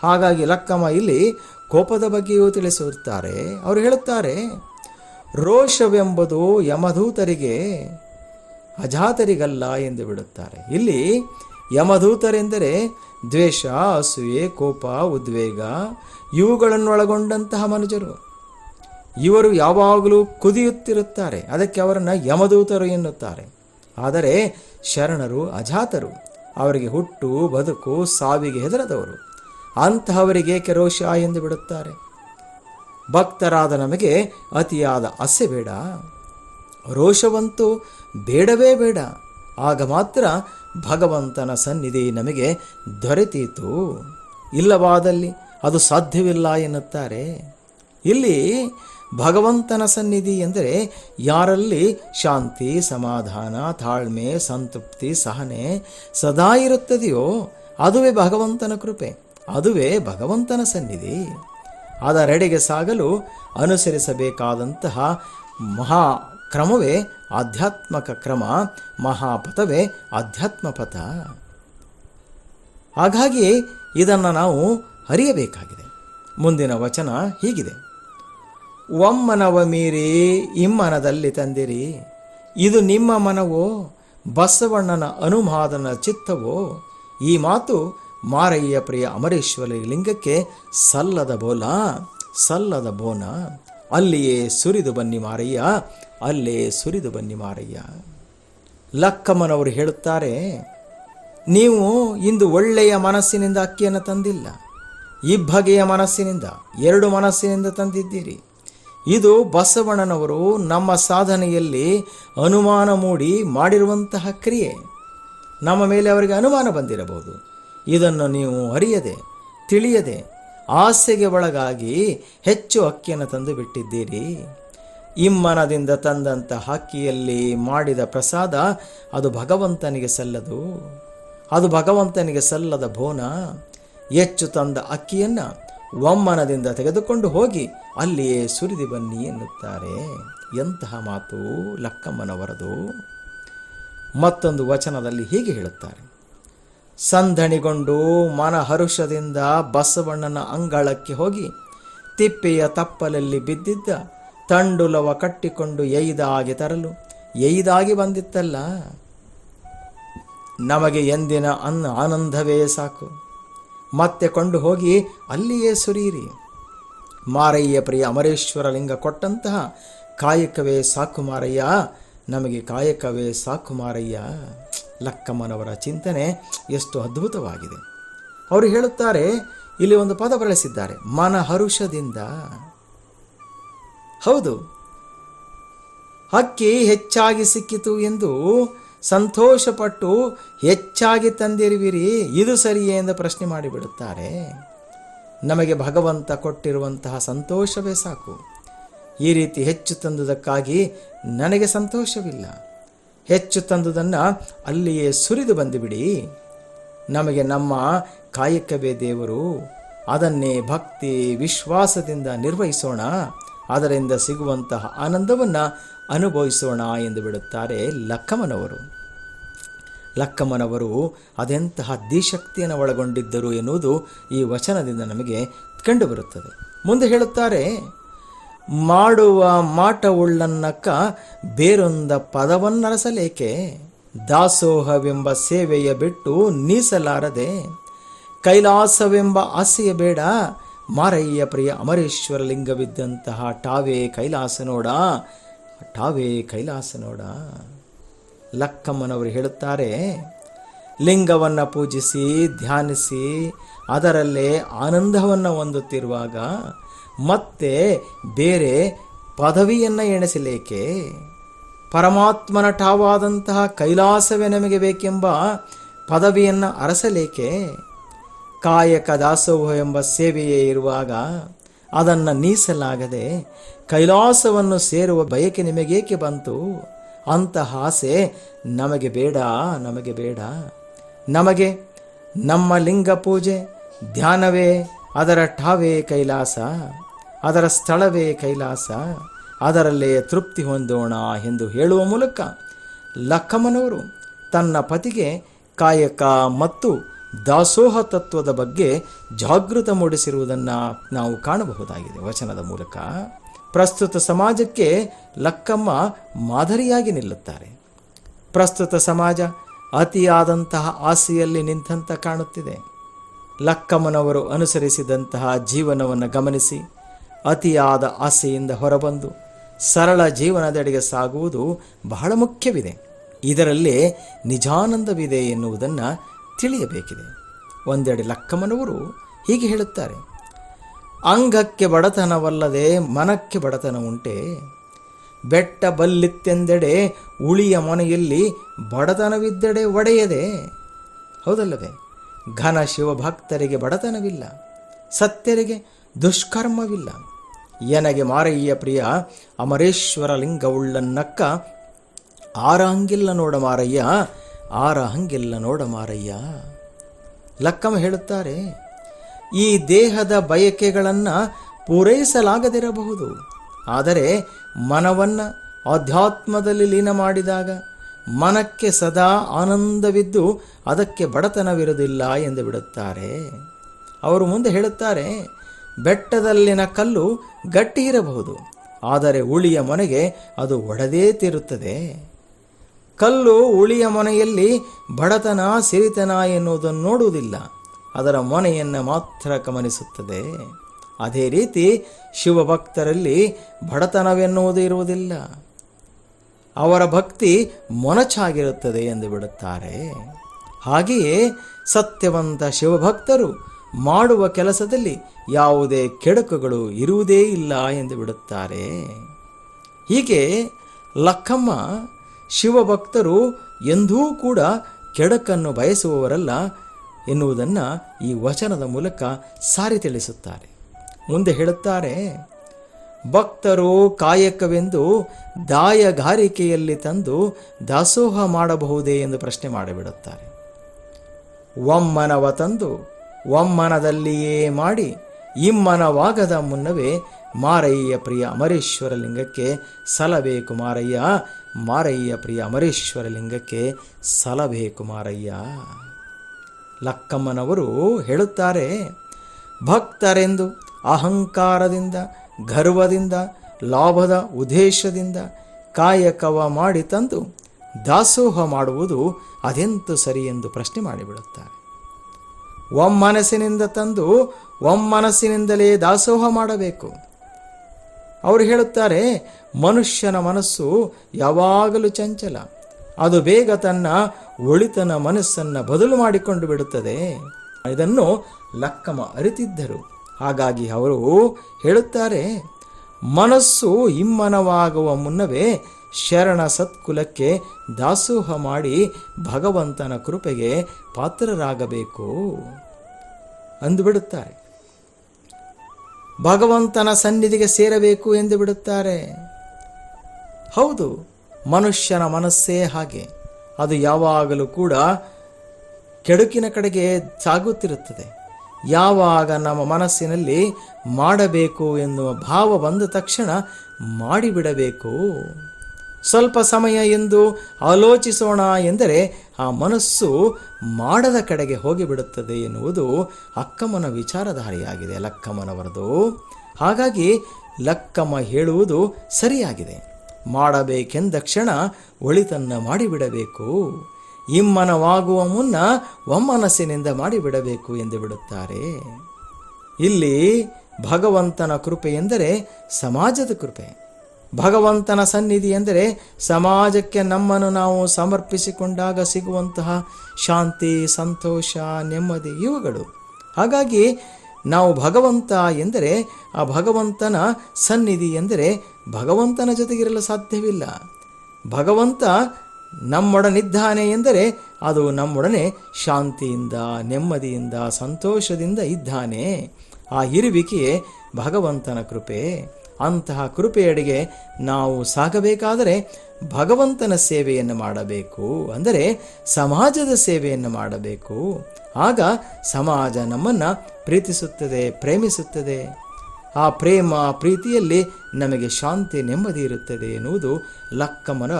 ಹಾಗಾಗಿ ಲಕ್ಕಮ್ಮ ಇಲ್ಲಿ ಕೋಪದ ಬಗ್ಗೆಯೂ ತಿಳಿಸುತ್ತಾರೆ. ಅವರು ಹೇಳುತ್ತಾರೆ, ರೋಷವೆಂಬುದು ಯಮಧೂತರಿಗೆ ಅಜಾತರಿಗಲ್ಲ ಎಂದು ಬಿಡುತ್ತಾರೆ. ಇಲ್ಲಿ ಯಮಧೂತರೆಂದರೆ ದ್ವೇಷ, ಅಸೂಯೆ, ಕೋಪ, ಉದ್ವೇಗ ಇವುಗಳನ್ನೊಳಗೊಂಡಂತಹ ಮನುಜರು. ಇವರು ಯಾವಾಗಲೂ ಕುದಿಯುತ್ತಿರುತ್ತಾರೆ. ಅದಕ್ಕೆ ಅವರನ್ನು ಯಮದೂತರು ಎನ್ನುತ್ತಾರೆ. ಆದರೆ ಶರಣರು ಅಜಾತರು. ಅವರಿಗೆ ಹುಟ್ಟು, ಬದುಕು, ಸಾವಿಗೆ ಹೆದರದವರು. ಅಂತಹವರಿಗೆ ಕೆರೋಶ ಎಂದು ಬಿಡುತ್ತಾರೆ. ಭಕ್ತರಾದ ನಮಗೆ ಅತಿಯಾದ ಅಸೆ ಬೇಡ. ರೋಷವಂತೂ ಬೇಡವೇ ಬೇಡ. ಆಗ ಮಾತ್ರ ಭಗವಂತನ ಸನ್ನಿಧಿ ನಮಗೆ ದೊರೆತೀತು. ಇಲ್ಲವಾದಲ್ಲಿ ಅದು ಸಾಧ್ಯವಿಲ್ಲ ಎನ್ನುತ್ತಾರೆ. ಇಲ್ಲಿ ಭಗವಂತನ ಸನ್ನಿಧಿ ಎಂದರೆ ಯಾರಲ್ಲಿ ಶಾಂತಿ, ಸಮಾಧಾನ, ತಾಳ್ಮೆ, ಸಂತೃಪ್ತಿ, ಸಹನೆ ಸದಾ ಇರುತ್ತದೆಯೋ ಅದುವೇ ಭಗವಂತನ ಕೃಪೆ, ಅದುವೇ ಭಗವಂತನ ಸನ್ನಿಧಿ. ಅದರೆಡೆಗೆ ಸಾಗಲು ಅನುಸರಿಸಬೇಕಾದಂತಹ ಮಹಾ ಕ್ರಮವೇ ಆಧ್ಯಾತ್ಮಕ ಕ್ರಮ, ಮಹಾಪಥವೇ ಆಧ್ಯಾತ್ಮ ಪಥ ಹಾಗಾಗಿ ಇದನ್ನು ನಾವು ಅರಿಯಬೇಕಾಗಿದೆ. ಮುಂದಿನ ವಚನ ಹೀಗಿದೆ. ಒಮ್ಮನವ ಮೀರಿ ಇಮ್ಮನದಲ್ಲಿ ತಂದಿರಿ. ಇದು ನಿಮ್ಮ ಮನವೋ? ಬಸವಣ್ಣನ ಅನುಮಾದನ ಚಿತ್ತವೋ? ಈ ಮಾತು ಮಾರಯ್ಯ ಪ್ರಿಯ ಅಮರೇಶ್ವರ ಲಿಂಗಕ್ಕೆ ಸಲ್ಲದ ಬೋಲ, ಸಲ್ಲದ ಬೋನ. ಅಲ್ಲಿಯೇ ಸುರಿದು ಬನ್ನಿ ಮಾರಯ್ಯ, ಅಲ್ಲೇ ಸುರಿದು ಬನ್ನಿ ಮಾರಯ್ಯ. ಲಕ್ಕಮ್ಮನವರು ಹೇಳುತ್ತಾರೆ, ನೀವು ಇಂದು ಒಳ್ಳೆಯ ಮನಸ್ಸಿನಿಂದ ಅಕ್ಕಿಯನ್ನು ತಂದಿಲ್ಲ. ಇಬ್ಬಗೆಯ ಮನಸ್ಸಿನಿಂದ, ಎರಡು ಮನಸ್ಸಿನಿಂದ ತಂದಿದ್ದೀರಿ. ಇದು ಬಸವಣ್ಣನವರು ನಮ್ಮ ಸಾಧನೆಯಲ್ಲಿ ಅನುಮಾನ ಮೂಡಿ ಮಾಡಿರುವಂತಹ ಕ್ರಿಯೆ. ನಮ್ಮ ಮೇಲೆ ಅವರಿಗೆ ಅನುಮಾನ ಬಂದಿರಬಹುದು. ಇದನ್ನು ನೀವು ಅರಿಯದೆ, ತಿಳಿಯದೆ, ಆಸೆಗೆ ಒಳಗಾಗಿ ಹೆಚ್ಚು ಅಕ್ಕಿಯನ್ನು ತಂದು ಬಿಟ್ಟಿದ್ದೀರಿ. ಇಮ್ಮನದಿಂದ ತಂದಂಥ ಅಕ್ಕಿಯಲ್ಲಿ ಮಾಡಿದ ಪ್ರಸಾದ ಅದು ಭಗವಂತನಿಗೆ ಸಲ್ಲದು. ಅದು ಭಗವಂತನಿಗೆ ಸಲ್ಲದ ಬೋನ ಹೆಚ್ಚು ತಂದ ಅಕ್ಕಿಯನ್ನು ಒಮ್ಮನದಿಂದ ತೆಗೆದುಕೊಂಡು ಹೋಗಿ ಅಲ್ಲಿಯೇ ಸುರಿದು ಬನ್ನಿ ಎನ್ನುತ್ತಾರೆ. ಎಂತಹ ಮಾತು? ಲಕ್ಕಮ್ಮನವರದು ಮತ್ತೊಂದು ವಚನದಲ್ಲಿ ಹೀಗೆ ಹೇಳುತ್ತಾರೆ. ಸಂಧಣಿಗೊಂಡು ಮನಹರುಷದಿಂದ ಬಸವಣ್ಣನ ಅಂಗಳಕ್ಕೆ ಹೋಗಿ ತಿಪ್ಪೆಯ ತಪ್ಪಲಲ್ಲಿ ಬಿದ್ದಿದ್ದ ತಂಡುಲವ ಕಟ್ಟಿಕೊಂಡು ಎಯ್ದಾಗಿ ತರಲು, ಎಯ್ದಾಗಿ ಬಂದಿತ್ತಲ್ಲ. ನಮಗೆ ಎಂದಿನ ಅನ್ನ ಆನಂದವೇ ಸಾಕು. ಮತ್ತೆ ಕೊಂಡು ಹೋಗಿ ಅಲ್ಲಿಯೇ ಸುರಿಯಿರಿ. ಮಾರಯ್ಯ ಪ್ರಿಯ ಅಮರೇಶ್ವರ ಲಿಂಗ ಕೊಟ್ಟಂತಹ ಕಾಯಕವೇ ಸಾಕು ಮಾರಯ್ಯ. ನಮಗೆ ಕಾಯಕವೇ ಸಾಕು ಮಾರಯ್ಯ. ಲಕ್ಕಮ್ಮನವರ ಚಿಂತನೆ ಎಷ್ಟು ಅದ್ಭುತವಾಗಿದೆ. ಅವರು ಹೇಳುತ್ತಾರೆ, ಇಲ್ಲಿ ಒಂದು ಪದ ಬಳಸಿದ್ದಾರೆ ಮನ ಹರುಷದಿಂದ ಹೌದು, ಹಕ್ಕಿ ಹೆಚ್ಚಾಗಿ ಸಿಕ್ಕಿತು ಎಂದು ಸಂತೋಷಪಟ್ಟು ಹೆಚ್ಚಾಗಿ ತಂದಿರುವಿರಿ, ಇದು ಸರಿಯೇ ಎಂದು ಪ್ರಶ್ನೆ ಮಾಡಿಬಿಡುತ್ತಾರೆ. ನಮಗೆ ಭಗವಂತ ಕೊಟ್ಟಿರುವಂತಹ ಸಂತೋಷವೇ ಸಾಕು. ಈ ರೀತಿ ಹೆಚ್ಚು ತಂದುದಕ್ಕಾಗಿ ನನಗೆ ಸಂತೋಷವಿಲ್ಲ. ಹೆಚ್ಚು ತಂದುದನ್ನು ಅಲ್ಲಿಯೇ ಸುರಿದು ಬಂದುಬಿಡಿ. ನಮಗೆ ನಮ್ಮ ಕಾಯಕವೇ ದೇವರು, ಅದನ್ನೇ ಭಕ್ತಿ ವಿಶ್ವಾಸದಿಂದ ನಿರ್ವಹಿಸೋಣ. ಅದರಿಂದ ಸಿಗುವಂತಹ ಆನಂದವನ್ನು ಅನುಭವಿಸೋಣ ಎಂದು ಬಿಡುತ್ತಾರೆ ಲಕ್ಕಮ್ಮನವರು ಲಕ್ಕಮ್ಮನವರು ಅದೆಂತಹ ದಿಶಕ್ತಿಯನ್ನು ಒಳಗೊಂಡಿದ್ದರು ಎನ್ನುವುದು ಈ ವಚನದಿಂದ ನಮಗೆ ಕಂಡುಬರುತ್ತದೆ. ಮುಂದೆ ಹೇಳುತ್ತಾರೆ, ಮಾಡುವ ಮಾಟವುಳ್ಳನ್ನಕ್ಕ ಬೇರೊಂದ ಪದವನ್ನರಸಲೇಕೆ? ದಾಸೋಹವೆಂಬ ಸೇವೆಯ ಬಿಟ್ಟು ನೀಸಲಾರದೆ? ಕೈಲಾಸವೆಂಬ ಆಸೆಯ ಬೇಡ? ಮಾರಯ್ಯ ಪ್ರಿಯ ಅಮರೇಶ್ವರ ಲಿಂಗವಿದ್ದಂತಹ ಟಾವೇ ಕೈಲಾಸ ನೋಡ ಟಾವೇ ಕೈಲಾಸ ನೋಡ. ಲಕ್ಕಮ್ಮನವರು ಹೇಳುತ್ತಾರೆ, ಲಿಂಗವನ್ನು ಪೂಜಿಸಿ, ಧ್ಯಾನಿಸಿ, ಅದರಲ್ಲೇ ಆನಂದವನ್ನು ಹೊಂದುತ್ತಿರುವಾಗ ಮತ್ತೆ ಬೇರೆ ಪದವಿಯನ್ನು ಎಣಿಸಲೇಕೆ? ಪರಮಾತ್ಮನ ಠಾವಾದಂತಹ ಕೈಲಾಸವೇ ನಮಗೆ ಬೇಕೆಂಬ ಪದವಿಯನ್ನು ಅರಸಲೇಕೆ? ಕಾಯಕ ದಾಸೋಹ ಎಂಬ ಸೇವೆಯೇ ಇರುವಾಗ ಅದನ್ನು ನೀಸಲಾಗದೆ ಕೈಲಾಸವನ್ನು ಸೇರುವ ಬಯಕೆ ನಿಮಗೇಕೆ ಬಂತು? ಅಂತಹ ಆಸೆ ನಮಗೆ ಬೇಡ ನಮಗೆ ಬೇಡ. ನಮಗೆ ನಮ್ಮ ಲಿಂಗ ಪೂಜೆ, ಧ್ಯಾನವೇ ಅದರ ಠಾವೇ ಕೈಲಾಸ. ಅದರ ಸ್ಥಳವೇ ಕೈಲಾಸ. ಅದರಲ್ಲೇ ತೃಪ್ತಿ ಹೊಂದೋಣ ಎಂದು ಹೇಳುವ ಮೂಲಕ ಲಕ್ಕಮ್ಮನವರು ತನ್ನ ಪತಿಗೆ ಕಾಯಕ ಮತ್ತು ದಾಸೋಹ ತತ್ವದ ಬಗ್ಗೆ ಜಾಗೃತ ಮೂಡಿಸಿರುವುದನ್ನು ನಾವು ಕಾಣಬಹುದಾಗಿದೆ ವಚನದ ಮೂಲಕ. ಪ್ರಸ್ತುತ ಸಮಾಜಕ್ಕೆ ಲಕ್ಕಮ್ಮ ಮಾದರಿಯಾಗಿ ನಿಲ್ಲುತ್ತಾರೆ. ಪ್ರಸ್ತುತ ಸಮಾಜ ಅತಿಯಾದಂತಹ ಆಸೆಯಲ್ಲಿ ನಿಂತಂತ ಕಾಣುತ್ತಿದೆ. ಲಕ್ಕಮ್ಮನವರು ಅನುಸರಿಸಿದಂತಹ ಜೀವನವನ್ನು ಗಮನಿಸಿ, ಅತಿಯಾದ ಆಸೆಯಿಂದ ಹೊರಬಂದು ಸರಳ ಜೀವನದೆಡೆಗೆ ಸಾಗುವುದು ಬಹಳ ಮುಖ್ಯವಿದೆ. ಇದರಲ್ಲಿ ನಿಜಾನಂದವಿದೆ ಎನ್ನುವುದನ್ನು ತಿಳಿಯಬೇಕಿದೆ. ಒಂದೆಡೆ ಲಕ್ಕಮ್ಮನವರು ಹೀಗೆ ಹೇಳುತ್ತಾರೆ. ಅಂಗಕ್ಕೆ ಬಡತನವಲ್ಲದೆ ಮನಕ್ಕೆ ಬಡತನ ಉಂಟೆ. ಬೆಟ್ಟ ಬಲ್ಲಿತ್ತೆಂದೆಡೆ, ಉಳಿಯ ಮನೆಯಲ್ಲಿ ಬಡತನವಿದ್ದೆಡೆ ಒಡೆಯದೆ. ಹೌದಲ್ಲವೇ? ಘನ ಶಿವಭಕ್ತರಿಗೆ ಬಡತನವಿಲ್ಲ, ಸತ್ಯರಿಗೆ ದುಷ್ಕರ್ಮವಿಲ್ಲ. ಎನಗೆ ಮಾರಯ್ಯ ಪ್ರಿಯ, ಅಮರೇಶ್ವರ ಲಿಂಗವುಳ್ಳನ್ನಕ್ಕ ಆರ ಹಂಗಿಲ್ಲ ನೋಡ ಮಾರಯ್ಯ ಆರ ಹಂಗಿಲ್ಲ ನೋಡ ಮಾರಯ್ಯ. ಲಕ್ಕಮ್ಮ ಹೇಳುತ್ತಾರೆ ಈ ದೇಹದ ಬಯಕೆಗಳನ್ನು ಪೂರೈಸಲಾಗದಿರಬಹುದು. ಆದರೆ ಮನವನ್ನು ಅಧ್ಯಾತ್ಮದಲ್ಲಿ ಲೀನ ಮಾಡಿದಾಗ ಮನಕ್ಕೆ ಸದಾ ಆನಂದವಿದ್ದು ಅದಕ್ಕೆ ಬಡತನವಿರುವುದಿಲ್ಲ ಎಂದು ಬಿಡುತ್ತಾರೆ. ಅವರು ಮುಂದೆ ಹೇಳುತ್ತಾರೆ, ಬೆಟ್ಟದಲ್ಲಿನ ಕಲ್ಲು ಗಟ್ಟಿ ಇರಬಹುದು, ಆದರೆ ಉಳಿಯ ಮನೆಗೆ ಅದು ಒಡೆದೇ ತಿರುತ್ತದೆ. ಕಲ್ಲು ಉಳಿಯ ಮನೆಯಲ್ಲಿ ಬಡತನ, ಸಿರಿತನ ಎನ್ನುವುದನ್ನು ನೋಡುವುದಿಲ್ಲ. ಅದರ ಮೊನೆಯನ್ನು ಮಾತ್ರ ಗಮನಿಸುತ್ತದೆ. ಅದೇ ರೀತಿ ಶಿವಭಕ್ತರಲ್ಲಿ ಬಡತನವೆನ್ನುವುದು ಇರುವುದಿಲ್ಲ. ಅವರ ಭಕ್ತಿ ಮೊನಚಾಗಿರುತ್ತದೆ ಎಂದು ಬಿಡುತ್ತಾರೆ. ಹಾಗೆಯೇ ಸತ್ಯವಂತ ಶಿವಭಕ್ತರು ಮಾಡುವ ಕೆಲಸದಲ್ಲಿ ಯಾವುದೇ ಕೆಡುಕುಗಳು ಇರುವುದೇ ಇಲ್ಲ ಎಂದು ಬಿಡುತ್ತಾರೆ. ಹೀಗೆ ಲಕ್ಕಮ್ಮ ಶಿವಭಕ್ತರು ಎಂದೂ ಕೂಡ ಕೆಡಕನ್ನು ಬಯಸುವವರಲ್ಲ ಎನ್ನುವುದನ್ನು ಈ ವಚನದ ಮೂಲಕ ಸಾರಿ ತಿಳಿಸುತ್ತಾರೆ. ಮುಂದೆ ಹೇಳುತ್ತಾರೆ, ಭಕ್ತರು ಕಾಯಕವೆಂದು ದಾಯಗಾರಿಕೆಯಲ್ಲಿ ತಂದು ದಾಸೋಹ ಮಾಡಬಹುದೇ ಎಂದು ಪ್ರಶ್ನೆ ಮಾಡಿಬಿಡುತ್ತಾರೆ. ಒಮ್ಮನವ ತಂದು ಒಮ್ಮನದಲ್ಲಿಯೇ ಮಾಡಿ ಇಮ್ಮನವಾಗದ ಮುನ್ನವೇ ಮಾರಯ್ಯ ಪ್ರಿಯ ಅಮರೇಶ್ವರ ಲಿಂಗಕ್ಕೆ ಸಲಬೇಕು ಮಾರಯ್ಯ ಮಾರಯ್ಯ ಪ್ರಿಯ ಅಮರೇಶ್ವರ ಲಿಂಗಕ್ಕೆ ಸಲಬೇಕು ಮಾರಯ್ಯ. ಲಕ್ಕಮ್ಮನವರು ಹೇಳುತ್ತಾರೆ, ಭಕ್ತರೆಂದು ಅಹಂಕಾರದಿಂದ, ಗರ್ವದಿಂದ, ಲಾಭದ ಉದ್ದೇಶದಿಂದ ಕಾಯಕವ ಮಾಡಿ ತಂದು ದಾಸೋಹ ಮಾಡುವುದು ಅದೆಂತು ಸರಿ ಎಂದು ಪ್ರಶ್ನೆ ಮಾಡಿಬಿಡುತ್ತಾರೆ. ಒಮ್ಮನಸ್ಸಿನಿಂದ ತಂದು ಒಮ್ಮನಸ್ಸಿನಿಂದಲೇ ದಾಸೋಹ ಮಾಡಬೇಕು. ಅವರು ಹೇಳುತ್ತಾರೆ, ಮನುಷ್ಯನ ಮನಸ್ಸು ಯಾವಾಗಲೂ ಚಂಚಲ. ಅದು ಬೇಗ ತನ್ನ ಒಳಿತನ ಮನಸ್ಸನ್ನು ಬದಲು ಮಾಡಿಕೊಂಡು ಬಿಡುತ್ತದೆ. ಇದನ್ನು ಲಕ್ಕಮ ಅರಿತಿದ್ದರು. ಹಾಗಾಗಿ ಅವರು ಹೇಳುತ್ತಾರೆ, ಮನಸ್ಸು ಇಮ್ಮನವಾಗುವ ಮುನ್ನವೇ ಶರಣ ಸತ್ಕುಲಕ್ಕೆ ದಾಸೋಹ ಮಾಡಿ ಭಗವಂತನ ಕೃಪೆಗೆ ಪಾತ್ರರಾಗಬೇಕು. ಅಂದುಬಿಡುತ್ತಾರೆ ಭಗವಂತನ ಸನ್ನಿಧಿಗೆ ಸೇರಬೇಕು ಎಂದು ಬಿಡುತ್ತಾರೆ. ಹೌದು ಮನುಷ್ಯನ ಮನಸ್ಸೇ ಹಾಗೆ. ಅದು ಯಾವಾಗಲೂ ಕೂಡ ಕೆಡುಕಿನ ಕಡೆಗೆ ಸಾಗುತ್ತಿರುತ್ತದೆ. ಯಾವಾಗ ನಮ್ಮ ಮನಸ್ಸಿನಲ್ಲಿ ಮಾಡಬೇಕು ಎನ್ನುವ ಭಾವ ಬಂದ ತಕ್ಷಣ ಮಾಡಿಬಿಡಬೇಕು. ಸ್ವಲ್ಪ ಸಮಯ ಎಂದು ಆಲೋಚಿಸೋಣ ಎಂದರೆ ಆ ಮನಸ್ಸು ಮಾಡದ ಕಡೆಗೆ ಹೋಗಿಬಿಡುತ್ತದೆ ಎನ್ನುವುದು ಅಕ್ಕಮ್ಮನ ವಿಚಾರಧಾರೆಯಾಗಿದೆ ಲಕ್ಕಮ್ಮನವರದು. ಹಾಗಾಗಿ ಲಕ್ಕಮ್ಮ ಹೇಳುವುದು ಸರಿಯಾಗಿದೆ. ಮಾಡಬೇಕೆಂದ ಕ್ಷಣ ಒಳಿತನ್ನ ಮಾಡಿಬಿಡಬೇಕು. ಇಮ್ಮನವಾಗುವ ಮುನ್ನ ಒಮ್ಮನಸ್ಸಿನಿಂದ ಮಾಡಿಬಿಡಬೇಕು ಎಂದು ಬಿಡುತ್ತಾರೆ. ಇಲ್ಲಿ ಭಗವಂತನ ಕೃಪೆ ಎಂದರೆ ಸಮಾಜದ ಕೃಪೆ. ಭಗವಂತನ ಸನ್ನಿಧಿ ಎಂದರೆ ಸಮಾಜಕ್ಕೆ ನಮ್ಮನ್ನು ನಾವು ಸಮರ್ಪಿಸಿಕೊಂಡಾಗ ಸಿಗುವಂತಹ ಶಾಂತಿ, ಸಂತೋಷ, ನೆಮ್ಮದಿ ಇವುಗಳು. ಹಾಗಾಗಿ ನಾವು ಭಗವಂತ ಎಂದರೆ ಆ ಭಗವಂತನ ಸನ್ನಿಧಿ ಎಂದರೆ ಭಗವಂತನ ಜೊತೆಗಿರಲು ಸಾಧ್ಯವಿಲ್ಲ. ಭಗವಂತ ನಮ್ಮೊಡನಿದ್ದಾನೆ ಎಂದರೆ ಅದು ನಮ್ಮೊಡನೆ ಶಾಂತಿಯಿಂದ, ನೆಮ್ಮದಿಯಿಂದ, ಸಂತೋಷದಿಂದ ಇದ್ದಾನೆ. ಆ ಇರುವಿಕೆಯೇ ಭಗವಂತನ ಕೃಪೆ. ಅಂತಹ ಕೃಪೆಯಡೆಗೆ ನಾವು ಸಾಗಬೇಕಾದರೆ ಭಗವಂತನ ಸೇವೆಯನ್ನು ಮಾಡಬೇಕು. ಅಂದರೆ ಸಮಾಜದ ಸೇವೆಯನ್ನು ಮಾಡಬೇಕು. ಆಗ ಸಮಾಜ ನಮ್ಮನ್ನು ಪ್ರೀತಿಸುತ್ತದೆ, ಪ್ರೇಮಿಸುತ್ತದೆ. ಆ ಪ್ರೇಮ ಪ್ರೀತಿಯಲ್ಲಿ ನಮಗೆ ಶಾಂತಿ ನೆಮ್ಮದಿ ಇರುತ್ತದೆ ಎನ್ನುವುದು ಲಕ್ಕಮ್ಮನ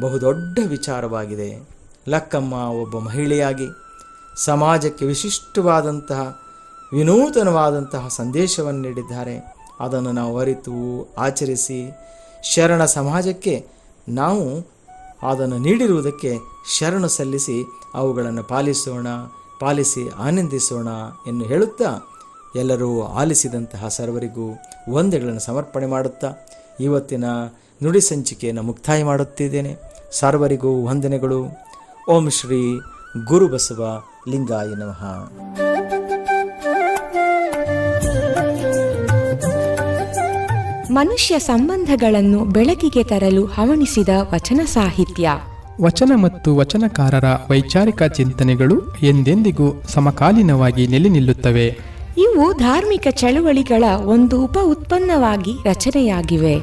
ಬಹುದೊಡ್ಡ ವಿಚಾರವಾಗಿದೆ. ಲಕ್ಕಮ್ಮ ಒಬ್ಬ ಮಹಿಳೆಯಾಗಿ ಸಮಾಜಕ್ಕೆ ವಿಶಿಷ್ಟವಾದಂತಹ, ವಿನೂತನವಾದಂತಹ ಸಂದೇಶವನ್ನು ನೀಡಿದ್ದಾರೆ. ಅದನ್ನು ನಾವು ಅರಿತು, ಆಚರಿಸಿ, ಶರಣ ಸಮಾಜಕ್ಕೆ ನಾವು ಅದನ್ನು ನೀಡಿರುವುದಕ್ಕೆ ಶರಣ ಸಲ್ಲಿಸಿ ಅವುಗಳನ್ನು ಪಾಲಿಸೋಣ, ಪಾಲಿಸಿ ಆನಂದಿಸೋಣ ಎಂದು ಹೇಳುತ್ತಾ ಎಲ್ಲರೂ ಆಲಿಸಿದಂತಹ ಸರ್ವರಿಗೂ ವಂದೆಗಳನ್ನು ಸಮರ್ಪಣೆ ಮಾಡುತ್ತಾ ಇವತ್ತಿನ ನುಡಿ ಸಂಚಿಕೆಯನ್ನು ಮುಕ್ತಾಯ ಮಾಡುತ್ತಿದ್ದೇನೆ. ಸರ್ವರಿಗೂ ವಂದನೆಗಳು. ಓಂ ಶ್ರೀ ಗುರುಬಸವ ಲಿಂಗಾಯ ನಮಃ. ಮನುಷ್ಯ ಸಂಬಂಧಗಳನ್ನು ಬೆಳಕಿಗೆ ತರಲು ಹವಣಿಸಿದ ವಚನ ಸಾಹಿತ್ಯ. ವಚನ ಮತ್ತು ವಚನಕಾರರ ವೈಚಾರಿಕ ಚಿಂತನೆಗಳು ಎಂದೆಂದಿಗೂ ಸಮಕಾಲೀನವಾಗಿ ನೆಲೆ ನಿಲ್ಲುತ್ತವೆ ಇವು ಧಾರ್ಮಿಕ ಚಳುವಳಿಗಳ ಒಂದು ಉಪ ಉತ್ಪನ್ನವಾಗಿ ರಚನೆಯಾಗಿವೆ.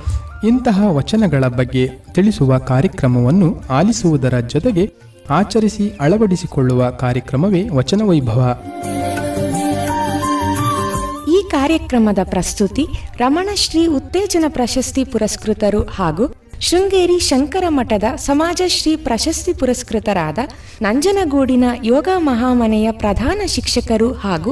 ಇಂತಹ ವಚನಗಳ ಬಗ್ಗೆ ತಿಳಿಸುವ ಕಾರ್ಯಕ್ರಮವನ್ನು ಆಲಿಸುವುದರ ಜೊತೆಗೆ ಆಚರಿಸಿ ಅಳವಡಿಸಿಕೊಳ್ಳುವ ಕಾರ್ಯಕ್ರಮವೇ ವಚನ ವೈಭವ ಈ ಕಾರ್ಯಕ್ರಮದ ಪ್ರಸ್ತುತಿ ರಮಣಶ್ರೀ ಉತ್ತೇಜನ ಪ್ರಶಸ್ತಿ ಪುರಸ್ಕೃತರು ಹಾಗೂ ಶೃಂಗೇರಿ ಶಂಕರ ಮಠದ ಸಮಾಜಶ್ರೀ ಪ್ರಶಸ್ತಿ ಪುರಸ್ಕೃತರಾದ ನಂಜನಗೂಡಿನ ಯೋಗ ಮಹಾಮನೆಯ ಪ್ರಧಾನ ಶಿಕ್ಷಕರು ಹಾಗೂ